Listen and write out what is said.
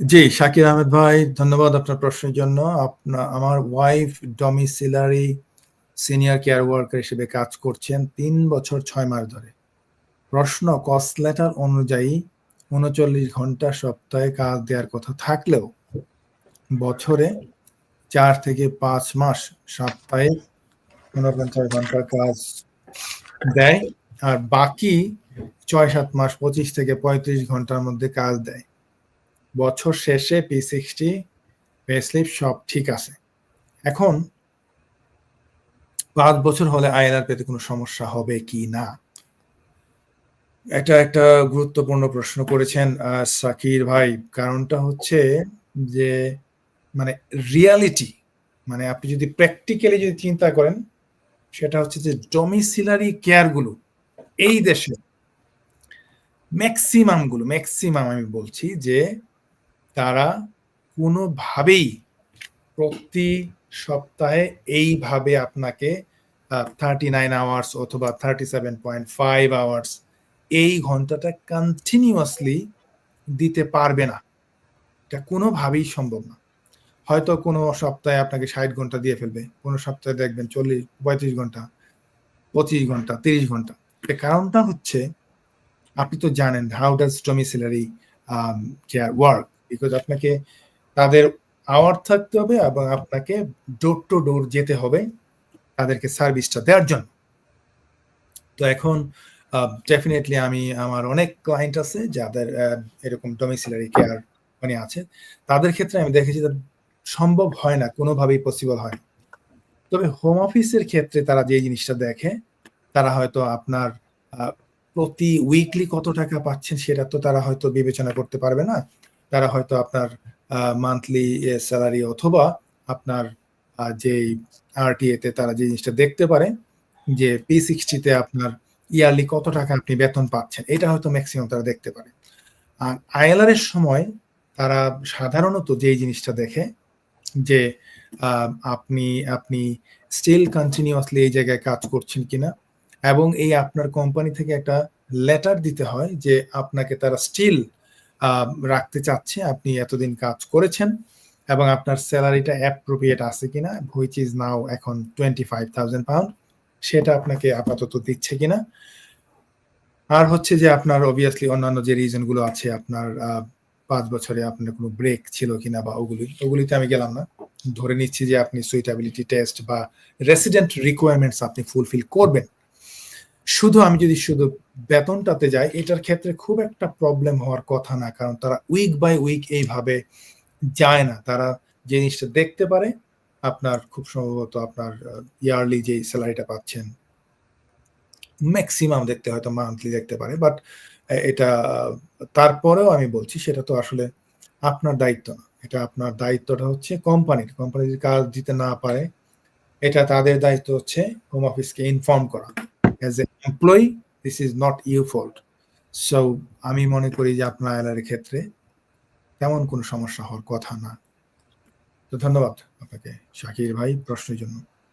জি, শাকির আহমেদ ভাই ধন্যবাদ আপনার প্রশ্নের জন্য। আপনার আমার wife domiciliary senior care worker হিসেবে কাজ করছেন তিন বছর ছয় মাস ধরে। প্রশ্ন কস্ট লেটার অনুযায়ী ৩৯ ঘণ্টা সপ্তাহে কাজ দেওয়ার কথা থাকলেও বছরে চার থেকে পাঁচ মাস সপ্তাহে ৪৯ ঘণ্টার কাজ দেয়। আর বাকি ৬-৭ মাস ২৫ থেকে ৩৫ ঘণ্টার মধ্যে কাজ দেয়। বছর শেষে P60 পেস্লিপ সব ঠিক আছে। এখন ৫ বছর হলে আইএলআর পেতে কোনো সমস্যা হবে কিনা? এটা একটা গুরুত্বপূর্ণ প্রশ্ন করেছেন সাকির ভাই। কারণটা হচ্ছে যে মানে রিয়ালিটি মানে আপনি যদি প্র্যাকটিক্যালি যদি চিন্তা করেন, সেটা হচ্ছে যে ডমিসিলারি কেয়ারগুলো এই দেশে মেক্সিমামগুলো মেক্সিমাম আমি বলছি যে তারা কোনোভাবেই প্রতি সপ্তাহে এইভাবে আপনাকে আ 39 আওয়ার্স অথবা 37.5 আওয়ার্স এই ঘন্টাটা কন্টিনিউয়াসলি দিতে পারবে না। এটা কোনোভাবেই সম্ভব না। হয়তো কোনো সপ্তাহে আপনাকে ৬০ ঘণ্টা দিয়ে ফেলবে। কোনো সপ্তাহে দেখবেন ৪০ ৩৫ ঘণ্টা, ২৫ ঘণ্টা, ৩০ ঘণ্টা। কারণটা হচ্ছে আপনি তো জানেন how does domiciliary care work? Because আপনাকে তাদের আওয়ার থাকতে হবে এবং আপনাকে ডোর টু ডোর যেতে হবে তাদেরকে সার্ভিসটা দেওয়ার জন্য। তো এখন ডেফিনিটলি আমি আমার অনেক ক্লায়েন্ট আছে যাদের এরকম ডমিসিলারি কেয়ার মানে আছে। তাদের ক্ষেত্রে আমি দেখেছি সম্ভব হয় না, কোনোভাবেই পসিবল হয় তবে হোম অফিসের ক্ষেত্রে তারা যে জিনিসটা দেখে, তারা হয়তো আপনার প্রতি উইকলি কত টাকা পাচ্ছেন সেটা তো তারা হয়তো বিবেচনা করতে পারবে না। তারা হয়তো আপনার মান্থলি এ সেলারি অথবা আপনার যেই আরটিএ তে তারা যে জিনিসটা দেখতে পারে, যে পি সিক্সটিতে আপনার ইয়ারলি কত টাকা আপনি বেতন পাচ্ছেন। এটা হয়তো মেক্সিমাম তারা দেখতে পারে। আর আইএলআর এর সময় তারা সাধারণত যেই জিনিসটা দেখে, যে আপনি আপনি স্টিল কন্টিনিউয়াসলি এই জায়গায় কাজ করছেন কিনা এবং এই আপনার কোম্পানি থেকে একটা লেটার দিতে হয় যে আপনাকে তারা স্টিল রাখতে চাচ্ছে। আপনি এতদিন কাজ করেছেন এবং আপনার স্যালারিটা অ্যাপ্রোপ্রিয়েট আছে কিনা হুইচ ইস নাও এখন 25,000 পাউন্ড সেটা আপনাকে আপাতত দিচ্ছে কিনা। আর হচ্ছে যে আপনার অবভিয়াসলি অন্যান্য যে রিজনগুলো আছে আপনার ৫ বছরে আপনার কোনো ব্রেক ছিল কিনা বা ওগুলি, ওগুলিতে আমি গেলাম না। ধরে নিচ্ছি যে আপনি সুইটেবিলিটি টেস্ট বা রেসিডেন্ট রিকোয়ারমেন্টস আপনি ফুলফিল করবেন। শুধু আমি যদি শুধু বেতনটাতে যাই, এটার ক্ষেত্রে খুব একটা প্রবলেম হওয়ার কথা না। কারণ তারা উইক বাই উইক এইভাবে যায় না। তারা যে জিনিসটা দেখতে পারে, আপনার খুব সম্ভবত আপনার ইয়ারলি যেই সেলারিটা পাচ্ছেন ম্যাক্সিমাম দেখতে হয়তো মান্থলি দেখতে পারে। বাট এটা, তারপরেও আমি বলছি সেটা তো আসলে আপনার দায়িত্ব না। এটা আপনার দায়িত্বটা হচ্ছে কোম্পানির। কোম্পানি যদি কাজ দিতে না পারে, এটা তাদের দায়িত্ব হচ্ছে হোম অফিসকে ইনফর্ম করা। As a employee this is not you fault. So আমি মনে করি যে আপনার এর ক্ষেত্রে তেমন কোনো সমস্যা হওয়ার কথা না। তো ধন্যবাদ আপনাকে, শাকির ভাই, প্রশ্নের জন্য।